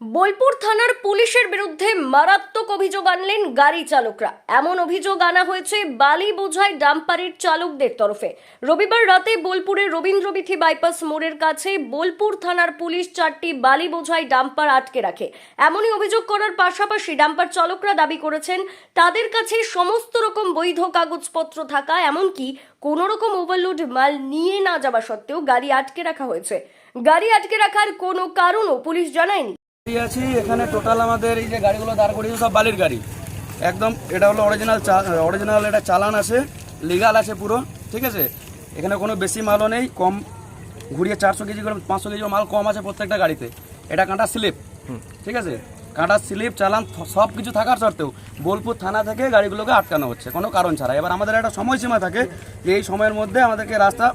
বোলপুর থানার পুলিশের বিরুদ্ধে মারাত্মক অভিযোগ আনলেন গাড়ি চালকরা। এমন অভিযোগ আনা হয়েছে বালি বোঝাই ডাম্পারের চালকদের তরফে। রবিবার রাতে বোলপুরের রবীন্দ্রবিথি বাইপাস মোড়ের কাছে বোলপুর থানার পুলিশ চারটি বালি বোঝাই ডাম্পার আটকে রাখে। এমনই অভিযোগ করার পাশাপাশি ডাম্পার চালকরা দাবি করেছেন, তাদের কাছে সমস্ত রকম বৈধ কাগজপত্র থাকা, এমনকি কোনো রকম ওভারলোড মাল নিয়ে না যাওয়া সত্ত্বেও গাড়ি আটকে রাখা হয়েছে। গাড়ি আটকে রাখার কোনো কারণও পুলিশ জানায়নি। আছি এখানে টোটাল আমাদের এই যে গাড়িগুলো দাঁড় করিয়েছে সব বালির গাড়ি। একদম এটা হলো অরিজিনাল অরিজিনাল এটা চালান আছে লিগাল আছে পুরো ঠিক আছে? এখানে কোনো বেশি মালও নেই কম ঘুরিয়ে চারশো কেজি করে পাঁচশো কেজি মাল কম আছে প্রত্যেকটা গাড়িতে। এটা কাঁটা স্লিপ ঠিক আছে? কাঁটা স্লিপ চালান সব কিছু থাকার সত্ত্বেও বোলপুর থানা থেকে গাড়িগুলোকে আটকানো হচ্ছে কোনো কারণ ছাড়া। এবার আমাদের একটা সময়সীমা থাকে যে এই সময়ের মধ্যে আমাদেরকে রাস্তা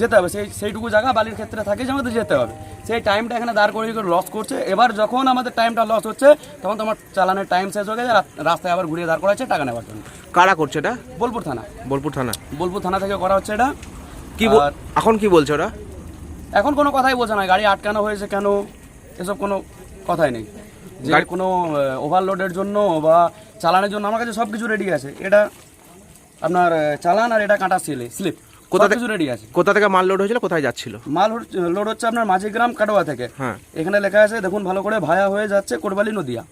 যেতে হবে। সেই সেইটুকু জায়গা বালির ক্ষেত্রে থাকে যে আমাদের যেতে হবে। সেই টাইমটা এখানে দাঁড় করিয়ে লস করছে। এবার যখন আমাদের টাইমটা লস হচ্ছে তখন তোমার চালানের টাইম শেষ হয়ে গেছে রাস্তায় আবার ঘুরিয়ে দাঁড় করাচ্ছে টাকা নেওয়ার জন্য। কারা করছে এটা? বোলপুর থানা। বোলপুর থানা। বোলপুর থানা থেকে করা হচ্ছে এটা। কি এখন কি বলছে ওরা? এখন কোনো কথাই বলছে না। গাড়ি আটকানো হয়েছে কেন? এসব কোনো কথাই নেই। যে কোনো ওভারলোডের জন্য বা চালানের জন্য আমার কাছে সব কিছু রেডি আছে। এটা আপনার চালান আর এটা কাঁটা সিলে স্লিপ কোথা থেকে- রেডি আছে। কোথা থেকে মাল লোড হয়েছিল কোথায় যাচ্ছিল? মাল লোড হচ্ছে আপনার মাঝিগ্রাম কাটোয়া থেকে। হ্যাঁ। এখানে লেখা আছে দেখুন ভালো করে ভায়া হয়ে যাচ্ছে কোরবালি নদিয়া।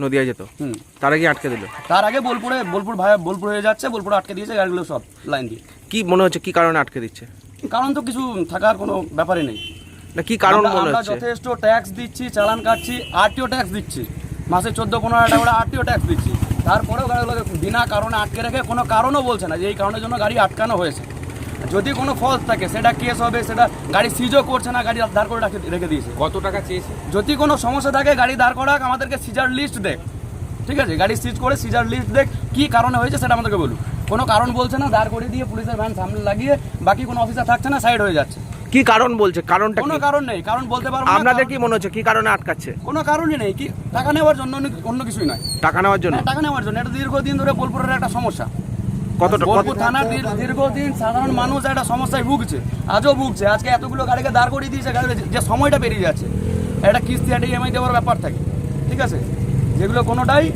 নদিয়া যেত? হুম। তারা কি আটকে দিল? তার আগে বোলপুরে বোলপুর ভায়া বোলপুর হয়ে যাচ্ছে বোলপুরে আটকে দিয়েছে গাড়িগুলো সব লাইন দিয়ে। কি মনে হচ্ছে কি কারণে আটকে দিচ্ছে? কারণ তো কিছু থাকার কোনো ব্যাপারই নেই। না কি কারণ মনে হচ্ছে? যথেষ্ট ট্যাক্স দিচ্ছি চালান কাটছি আরটিও ট্যাক্স দিচ্ছি। মাসে চোদ্দ পনেরো টাকা করে আরটিও ট্যাক্স দিচ্ছি। তারপরেও গাড়িগুলোকে বিনা কারণে আটকে রেখে কোনো কারণও বলছে না যে এই কারণের জন্য গাড়ি আটকানো হয়েছে। যদি কোনো ফলস থাকে সেটা কেস হবে সেটা গাড়ি সিজও করছে না গাড়ি দাঁড় করে রেখে দিয়েছে। কত টাকা চেয়েছে? যদি কোনো সমস্যা থাকে গাড়ি দাঁড় করাক আমাদেরকে সিজার লিস্ট দেখ। ঠিক আছে? গাড়ি সিজ করে সিজার লিস্ট দেখ কি কারণে হয়েছে সেটা আমাদেরকে বলুন কোনো কারণ বলছে না দাঁড় করে দিয়ে পুলিশের ভ্যান সামনে লাগিয়ে বাকি কোনো অফিসার থাকছে না সাইড হয়ে যাচ্ছে। কি কারণ বলছে? কারণটা কোনো কারণ নেই কারণ বলতে পারব না, আপনাদের কি মনে হচ্ছে? কি কারণে আটকাচ্ছে? কোনো কারণই নেই কি টাকা নেওয়ার জন্য অন্য- অন্য কিছুই নয়। টাকা নেওয়ার জন্য? হ্যাঁ, টাকা নেওয়ার জন্য। এটা দীর্ঘদিন ধরে বোলপুরের একটা সমস্যা। কত টা- বোলপুর দীর- দীর্ঘদিন সাধারণ মানুষ একটা সমস্যায় ভুগছে আজও ভুগছে। আজকে এতগুলো গাড়িকে দাঁড় করিয়ে দিয়েছে যে- সময়টা বেরিয়ে যাচ্ছে। একটা কিস্তি একটা ইএমআই দেওয়ার ব্যাপার থাকে ঠিক আছে? যেগুলো কোনোটাই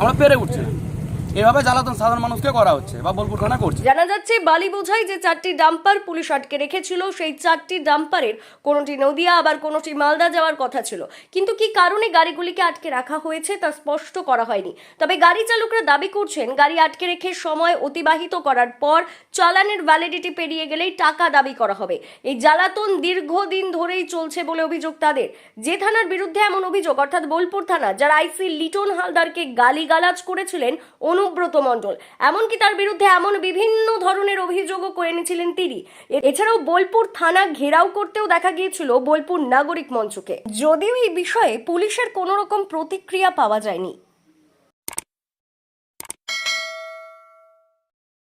আমরা পেরে উঠছি না। এভাবে জ্বালাতন সাধারণ মানুষকে করা হচ্ছে বা বোলপুর থানা করছে। জানা যাচ্ছে, বালি বোঝাই যে চারটি ডাম্পার পুলিশ আটকে রেখেছিল, সেই চারটি ডাম্পারের কোনোটি নদিয়া, আবার কোনোটি মালদা যাওয়ার কথা ছিল। কিন্তু কি কারণে গাড়িগুলিকে আটকে রাখা হয়েছে তা স্পষ্ট করা হয়নি। তবে গাড়ি চালকরা দাবি করছেন, গাড়ি আটকে রেখে সময় অতিবাহিত করার পর চালানের ভ্যালিডিটি পেরিয়ে গেলেই টাকা দাবি করা হবে। এই জ্বালাতন দীর্ঘদিন ধরেই চলছে বলে অভিযোগ তাদের। যে থানার বিরুদ্ধে এমন অভিযোগ, অর্থাৎ বোলপুর থানা, যারা আইসি লিটন হালদারকে গালিগালাজ করেছিলেন অনুব্রত মণ্ডল। এমনকি তার বিরুদ্ধে এমন বিভিন্ন ধরনের অভিযোগও করে এনেছিলেন তিনি। এছাড়াও বোলপুর থানা ঘেরাও করতেও দেখা গিয়েছিল বোলপুর নাগরিক মঞ্চকে। যদিও এই বিষয়ে পুলিশের কোনো রকম প্রতিক্রিয়া পাওয়া যায়নি।